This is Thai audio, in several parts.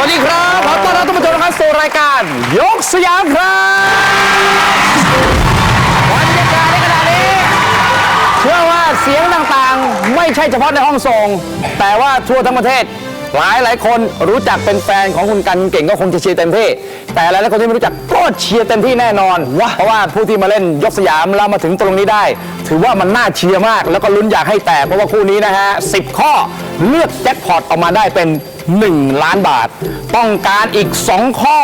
วัสดีครับขอต้อนรับท่านผู้ชมนะครับสู่รายการยกสยามครับบรรยากาศในขณะนี้ เชื่อว่าเสียงต่างๆ ไม่ใช่เฉพาะในห้องส่ง แต่ว่าทั่วทั้งประเทศ หลายหลายๆคนรู้จักเป็นแฟนของคุณกันเก่งก็คงจะเชียร์เต็มที่ แต่หลายหลายๆคนที่ไม่รู้จักก็เชียร์เต็มที่แน่นอนวะเพราะว่าผู้ที่มาเล่นยกสยามแล้วมาถึงตรงนี้ได้ ถือว่ามันน่าเชียร์มาก แล้วก็ลุ้นอยากให้แตกเพราะว่าคู่นี้นะฮะ10ข้อเลือกแจ็คพอตออกมาได้เป็น 1 ล้านบาท ต้องการอีก 2 ข้อ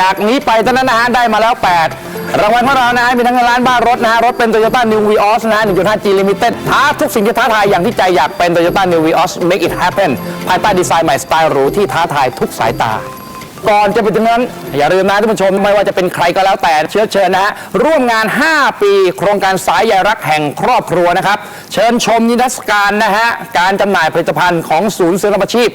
จากนี้ไปเท่านั้นนะฮะได้มาแล้ว 8 รางวัลของเรานะฮะมีทั้งเงินล้านบ้านรถนะฮะรถเป็น Toyota New Vios นะฮะ 1.5G Limited ท้าทุกสิ่งที่ท้าทายอย่างที่ใจอยากเป็น Toyota New Vios Make it happen ภายใต้ดีไซน์ใหม่สไตล์หรูที่ท้าทายทุกสายตา ก่อนจะไปถึงนั้น อย่าลืมนะท่านผู้ชมไม่ว่าจะเป็นใครก็แล้วแต่เชื้อเชิญนะฮะร่วมงาน 5 ปี โครงการสายใยรักแห่งครอบครัวนะครับ เชิญชมนิทรรศการนะฮะการจำหน่ายผลิตภัณฑ์ของศูนย์เสริมอาชีพ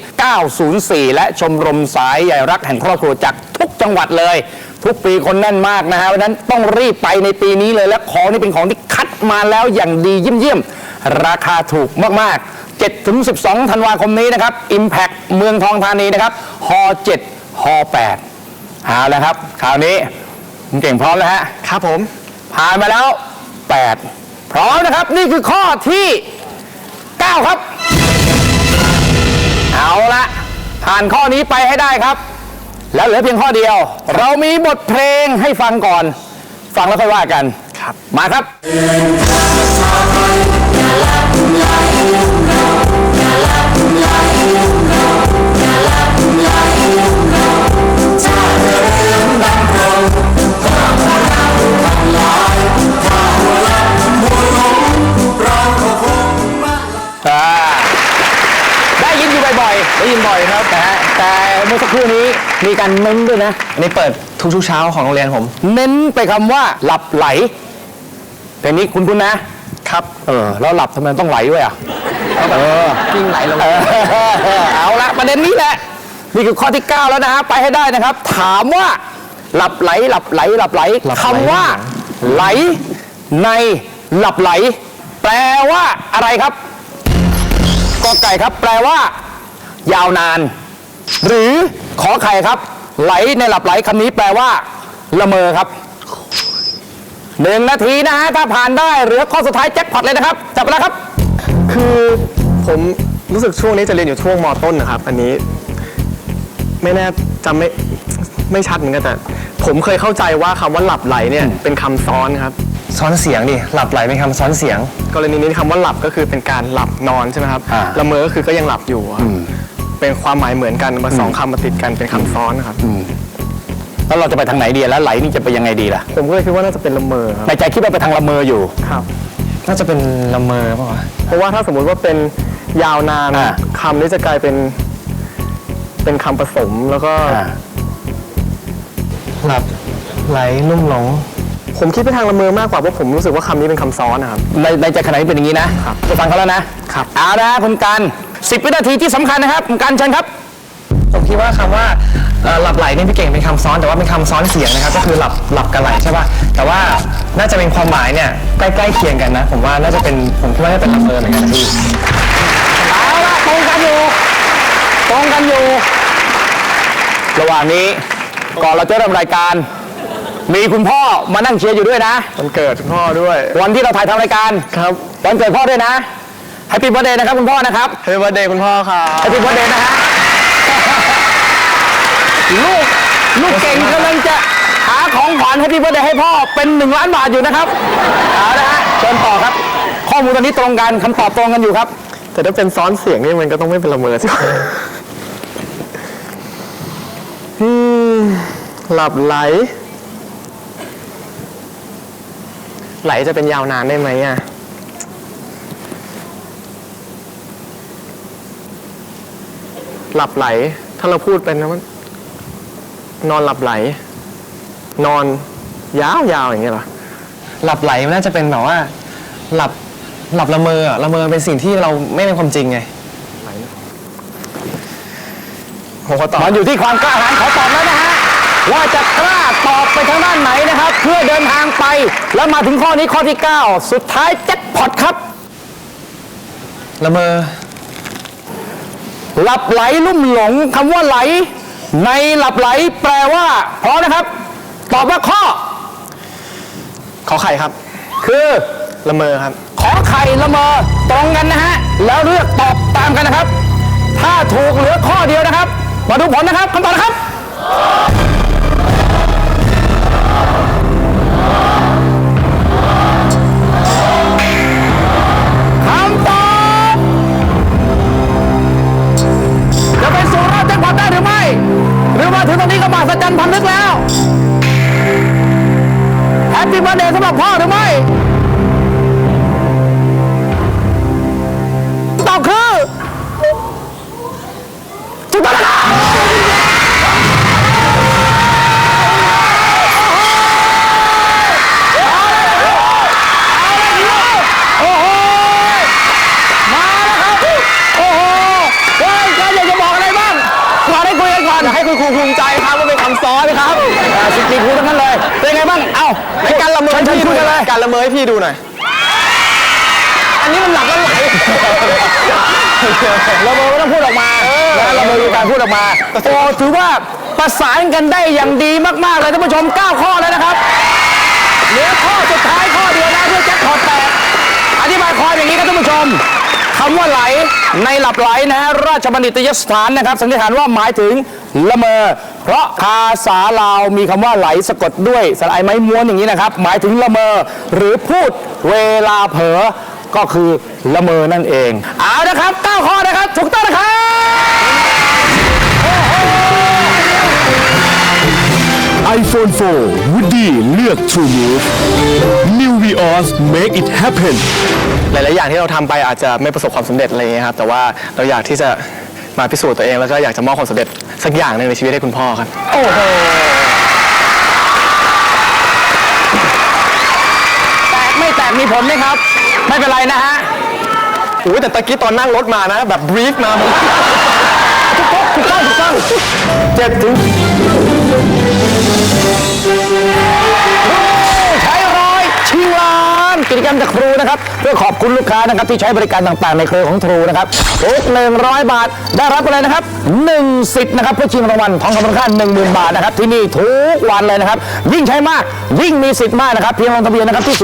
904 และชมรมสายใยรักแห่งครอบครัวจากทุกจังหวัดเลย ทุกปีคนแน่นมากนะฮะเพราะฉะนั้นต้องรีบไปในปีนี้เลยและของนี่เป็นของที่คัดมาแล้วอย่างดีเยี่ยมๆราคาถูกมากๆ7ถึง 12 ธันวาคมนี้นะครับ Impact เมืองทองธานีนะครับฮ7ฮ8เอาแล้วครับคราวนี้คุณเก่งพร้อมแล้วฮะ ครับผม ผ่านมาแล้ว 8 พร้อมนะครับ นี่คือข้อที่ 9 ครับ เอาละผ่านข้อนี้ไปให้ได้ครับ แล้วเหลือเพียงข้อเดียว เรามีบทเพลงให้ฟังก่อน ฟังแล้วค่อยว่ากัน ครับ มาครับ อสักครู่นี้มีการเน้นด้วยนะ อันนี้เปิดทุกๆเช้าของโรงเรียนผม เน้นไปคำว่าหลับไหลเพลงนี้คุณคุณนะ ครับ เออ แล้วหลับทำไมต้องไหลด้วยอะเออกิ้งไหลลงเออเอาละประเด็นนี้แหละ นี่คือข้อที่ 9 แล้วนะฮะ ไปให้ได้นะครับ ถามว่า หลับไหล หลับไหล หลับไหลคำว่า ไหลในหลับไหล แปลว่าอะไรครับกอไก่ครับ แปลว่า ยาวนาน หรือขอไข่ครับ ไหลในหลับไหลคำนี้แปลว่า ละเมอครับหนึ่งนาทีนะฮะถ้าผ่านได้เหลือข้อสุดท้ายแจ็คพอตเลยนะครับ จับไปแล้วครับ คือผมรู้สึกช่วงนี้จะเรียนอยู่ช่วงมต้นนะครับ อันนี้ ไม่แน่จำไม่ไม่ชัดเหมือนกันแต่ ผมเคยเข้าใจว่าคำว่าหลับไหลเนี่ยเป็นคำซ้อนครับ ซ้อนเสียงดิ หลับไหลเป็นคำซ้อนเสียง กรณีนี้คำว่าหลับก็คือเป็นการหลับนอนใช่ไหมครับอ่า ละเมอก็คือก็ยังหลับอยู่ครับ เป็นความหมายเหมือนกันมาสองคำมาติดกันเป็นคำซ้อนนะครับแล้วเราจะไปทางไหนดีแล้วไหลนี่จะไปยังไงดีล่ะผมก็เลยคิดว่าน่าจะเป็นละเมอครับในใจคิดว่าไปทางละเมออยู่ ครับ น่าจะเป็นละเมอเปล่าวะเพราะว่าถ้าสมมุติว่าเป็นยาวนานอ่า คำนี้จะกลายเป็น เป็นคำผสมแล้วก็อ่าหลับไหลลุ่มหลง ผมคิดไปทางละเมอมากกว่าเพราะผมรู้สึกว่าคำนี้เป็นคำซ้อนนะครับ ในในใจขณะนี้เป็นอย่างนี้นะไปฟังเขาแล้วนะครับ เอาละคุณกัน สิบวินาทีที่สำคัญนะครับคุณกันเชิญครับ ผมคิดว่าคำว่าเอ่อหลับไหลเนี่ยพี่เก่งเป็นคำซ้อนแต่ว่าเป็นคำซ้อนเสียงนะครับก็คือหลับหลับกับไหลใช่ป่ะแต่ว่าน่าจะเป็นความหมายเนี่ยใกล้ๆเคียงกันนะ ผมว่าน่าจะเป็นผมคิดว่าน่าจะเป็นละเมอเหมือนกันนะพี่เอาละตรงกันอยู่ตรงกันอยู่ ระหว่างนี้ก่อนเราจะเริ่มรายการ มีคุณพ่อมานั่งเชียร์อยู่ด้วยนะมันเกิดพ่อด้วยวันที่เราถ่ายทำรายการครับวันเกิดพ่อด้วยนะ แฮปปี้ i r t h d a y นะครับคุณพ่อนะครับเฮ้ยวันเดย์คุณพ่อครับ แฮปปี้ i r t h d a y นะฮะ ลูกลูกเก่งกำลังจะหาของขวัญแฮปปี้ i r t h d a y ให้พ่อเป็นหนึ่งล้านบาทอยู่นะครับเอาละฮะเชิญต่อครับ ข้อมูลตอนนี้ตรงกันคำตอบตรงกันอยู่ครับ แต่ถ้าเป็นซ้อนเสียงนี่มันก็ต้องไม่เป็นละเมอสิ อืมหลับไหล ไหลจะเป็นยาวนานได้ไหมอะ หลับไหล ถ้าเราพูดเป็นนะมันนอนหลับไหล นอนยาวๆอย่างเงี้ยเหรอหลับไหลมันน่าจะเป็นแบบว่า หลับหลับละเมออะละเมอเป็นสิ่งที่เราไม่เป็นความจริงไงผมขอตอบมันอยู่ที่ความกล้าหาญขอตอบแล้วนะฮะว่าจะกล้าตอบไปทางด้านไหนนะครับ เพื่อเดินทางไป แล้วมาถึงข้อนี้ข้อที่ 9 สุดท้ายแจ็คพอตครับ ละเมอ หลับไหลลุ่มหลงคำว่าไหล ในหลับไหลแปลว่าพร้อมนะครับ ตอบว่าข้อ ขอไข่ครับ คือละเมอครับ ขอไข่ละเมอตรงกันนะฮะ แล้วเลือกตอบตามกันนะครับ ถ้าถูกเหลือข้อเดียวนะครับ มาดูผลนะครับคำตอบนะครับ แฮปปี้เดย์สำหรับพ่อ มอฉันให้พี่คุดูยกันหเลน่อยยการละเมอให้พี่ดูหน่อย อันนี้มันหลับแล้วไหลเราเบอร์ไม่ต้องพูดออกมานะเราเบอร์มีการพูดออกมาโอ้ถือว่าประสานกันได้อย่างดีมากๆเลยท่านผู้ชม 9 ข้อแล้วนะครับ เหลือข้อสุดท้ายข้อเดียวนะเพื่อแจ็คพอตแตกอธิบายความอย่างนี้ครับท่านผู้ชมคำว่าไหลในหลับไหลนะฮะราชบัณฑิตยสถานนะครับสันนิษฐานว่าหมายถึง ละเมอ เพราะภาษาลาวมีคำว่าไหลสะกดด้วยสระไอไม้ม้วนอย่างนี้นะครับ หมายถึงละเมอ หรือพูดเวลาเผลอก็คือละเมอนั่นเองเอานะครับ9ข้อนะครับถูกต้องนะครับ iPhone 4 Woody เลือก True Move New Vios Make it happen หลาย ๆ อย่างที่เราทำไปอาจจะไม่ประสบความสำเร็จอะไรอย่างเงี้ยครับ แต่ว่าเราอยากที่จะ มาพิสูจน์ตัวเองแล้วก็อยากจะมอบความสำเร็จสักอย่างหนึ่งในชีวิตให้คุณพ่อครับ โอ้โหแตกไม่แตกมีผลไหมครับ ไม่เป็นไรนะฮะโอ้ยแต่ตะกี้ตอนนั่งรถมานะ แบบบรีฟมาผมถูกต้องถูกต้องเจ็ดถึงานกิจกรรมจากครูนะครับ เพื่อขอบคุณลูกค้านะครับที่ใช้บริการต่างๆ ในเครือของครูนะครับทุก100บาทได้รับอะไรนะครับ1สิทธิ์นะครับเพื่อชิงรางวัลทองคำมูลค่า10,000บาทนะครับที่นี่ทุกวันเลยนะครับ ยิ่งใช้มากยิ่งมีสิทธิ์มากนะครับเพียงลงทะเบียนนะครับที่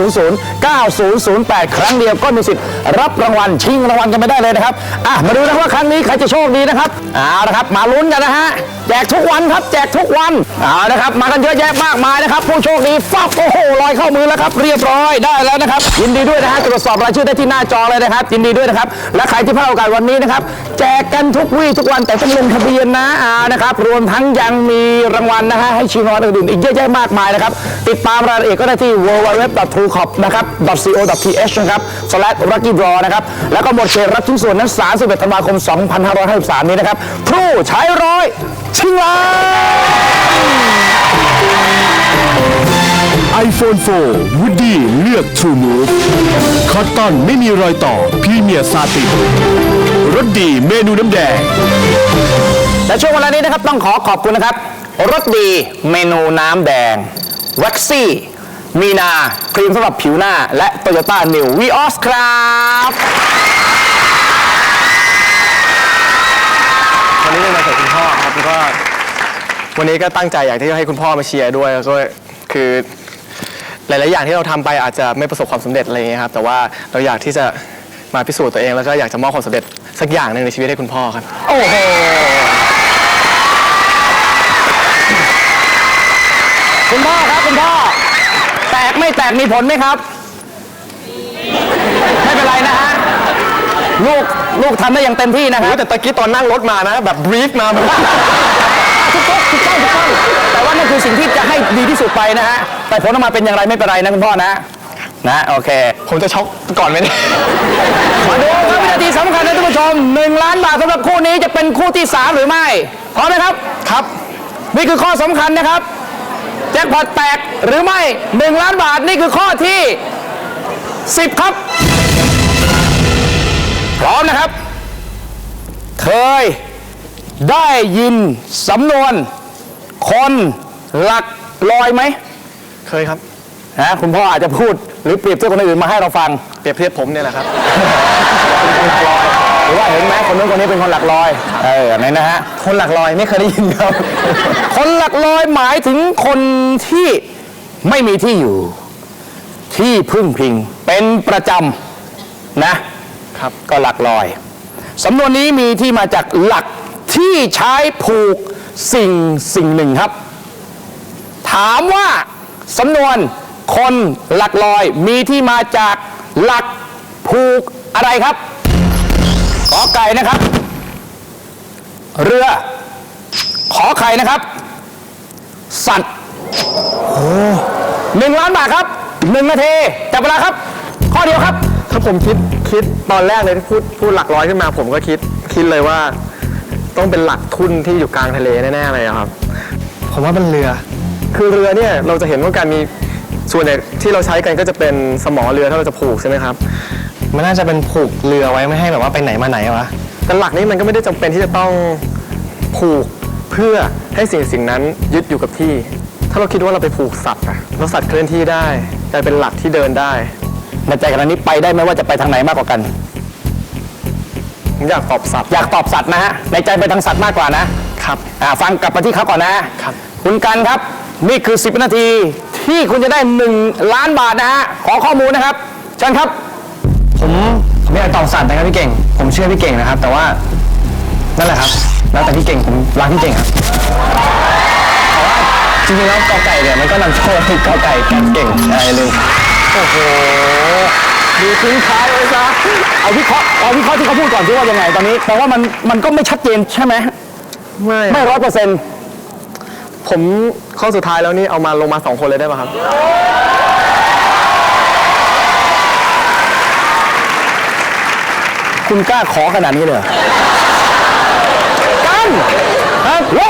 02900 9008 ครั้งเดียวก็มีสิทธิ์รับรางวัลชิงรางวัลกันไปได้เลยนะครับอะมาดูนะว่าครั้งนี้ใครจะโชคดีนะครับเอาละครับมาลุ้นกันนะฮะ แจกทุกวันครับ แจกทุกวันเอาละครับมากันเยอะแยะมากมายนะครับ ผู้โชคดีฟับโอ้โหลอยเข้ามือแล้วครับ เรียบร้อยได้แล้วนะครับ ยินดีด้วยนะฮะตรวจสอบรายชื่อได้ที่หน้าจอเลยนะครับ ยินดีด้วยนะครับ และใครที่พลาดโอกาสวันนี้นะครับ แจกกันทุกวี่ทุกวันแต่ต้องลงทะเบียนนะอานะครับ รวมทั้งยังมีรางวัลนะฮะให้ชิงรางวัลอื่นๆอีกเยอะแยะมากมายนะครับ ติดตามรายละเอียดก็ได้ที่ www.truecop นะครับ .co.th นะครับ lucky draw นะครับแล้วก็หมดเขตรับชิ้นส่วนนั้น 31 ธันวาคม 2553 นี้นะครับครูใช้ร้อยชิงล้าน iPhone 4 Woody เลือก True Move คอตตอนไม่มีรอยต่อพรีเมียร์ซาตินรสดีเมนูน้ำแดง และช่วงเวลานี้นะครับต้องขอขอบคุณนะครับรสดีเมนูน้ำแดงวัคซี่ มีนา ครีมสำหรับผิวหน้า และ Toyota New Vios ครับ วันนี้เป็นวันเกิดคุณพ่อครับแล้วก็วันนี้ก็ตั้งใจอยากที่จะให้คุณพ่อมาเชียร์ด้วยแล้วก็คือหลาย ๆ อย่างที่เราทำไปอาจจะไม่ประสบความสำเร็จอะไรอย่างเงี้ยครับ แต่ว่าเราอยากที่จะมาพิสูจน์ตัวเองแล้วก็อยากจะมอบความสำเร็จสักอย่างหนึ่งในชีวิตให้คุณพ่อครับ โอ้โหคุณพ่อครับคุณพ่อ แตกไม่แตกมีผลไหมครับ ไม่เป็นไรนะฮะ ลูกลูกทำได้อย่างเต็มที่นะคโอ้รับ ยแต่ตะกี้ตอนนั่งรถมานะ แบบบรีฟมาผมถูกต้องถูกต้องถูกต้องแต่ว่านั่นคือสิ่งที่จะให้ดีที่สุดไปนะฮะ แต่ผลออกมาเป็นอย่างไรไม่เป็นไรนะคุณพ่อนะ นะโอเค ผมจะช็อกก่อนไหมเนี่ย มาดูครับวินาทีสำคัญนะท่านผู้ชม1ล้านบาทสำหรับคู่นี้จะเป็นคู่ที่3หรือไม่พร้อมไหมครับ ครับ นี่คือข้อสำคัญนะครับ แจ็คพอตแตกหรือไม่ 1 ล้านบาทนี่คือข้อที่ 10 ครับ พร้อมนะครับ เคยได้ยินสำนวน คนหลักลอยไหมเคยครับ นะคุณพ่ออาจจะพูดหรือเปรียบเทียบคนอื่นมาให้เราฟัง เปรียบเทียบผมเนี่ยแหละครับลรือว่าเห็นไหมคนนู้นคนนี้เป็นคนหลักลอย เออไหนนะฮะ คนหลักลอยไม่เคยได้ยินครับ คนหลักลอยหมายถึงคนที่ไม่มีที่อยู่ ที่พึ่งพิงเป็นประจำนะ ครับก็หลักลอยสำนวนนี้มีที่มาจากหลักที่ใช้ผูกสิ่งสิ่งหนึ่งครับ ถามว่าสำนวนคนหลักลอยมีที่มาจากหลักผูกอะไรครับขอไก่นะครับ เรือ ขอไข่นะครับ สัตว์หนึ่งล้านบาทครับหนึ่งนาทีจับเวลาครับ ข้อเดียวครับ ถ้าผมคิด คิดตอนแรกเลยที่พูดพูดหลักร้อยขึ้นมา ผมก็คิดคิดเลยว่า ต้องเป็นหลักทุนที่อยู่กลางทะเลแน่ๆเลยอะครับ ผมว่าเป็นเรือ คือเรือเนี่ยเราจะเห็นว่าการมีส่วนใหญ่ที่เราใช้กันก็จะเป็นสมอเรือถ้าเราจะผูกใช่ไหมครับ มันน่าจะเป็นผูกเรือไว้ไม่ให้แบบว่าไปไหนมาไหนวะแต่หลักนี้มันก็ไม่ได้จำเป็นที่จะต้องผูกเพื่อให้สิ่งสิ่งนั้นยึดอยู่กับที่ ถ้าเราคิดว่าเราไปผูกสัตว์อะแล้วสัตว์เคลื่อนที่ได้กลายเป็นหลักที่เดินได้ ในใจกันนี้ไปได้ไหมว่าจะไปทางไหนมากกว่ากัน ผมอยากตอบสัตว์อยากตอบสัตว์นะฮะในใจไปทางสัตว์มากกว่านะครับ อ่าฟังกลับมาที่เขาก่อนนะครับ คุณกันครับ นี่คือ 10นาทีที่คุณจะได้ 1 ล้านบาทนะฮะขอข้อมูลนะครับเชิญครับ ผมผมอยากตอบสัตว์นะครับพี่เก่ง ผมเชื่อพี่เก่งนะครับ แต่ว่านั่นแหละครับ แล้วแต่พี่เก่งผมรักพี่เก่งครับแต่ว่าจริงๆแล้วกอไก่เนี่ยมันก็นำโชคให้กอไก่กันเก่งอะไรเลย โอ้โหดูทิ้งท้ายไว้ซะเอาวิเคราะห์เอาวิเคราะห์ที่เขาพูดก่อนที่ว่ายังไงตอนนี้แปลว่ามันมันก็ไม่ชัดเจนใช่ไหมไม่ไม่ร้อยเปอร์เซ็นต์ผมข้อสุดท้ายแล้วนี่เอามาลงมาสองคนเลยได้ป่ะครับ คุณกล้าขอขนาดนี้เลยเหรอกันครับลงมาเลย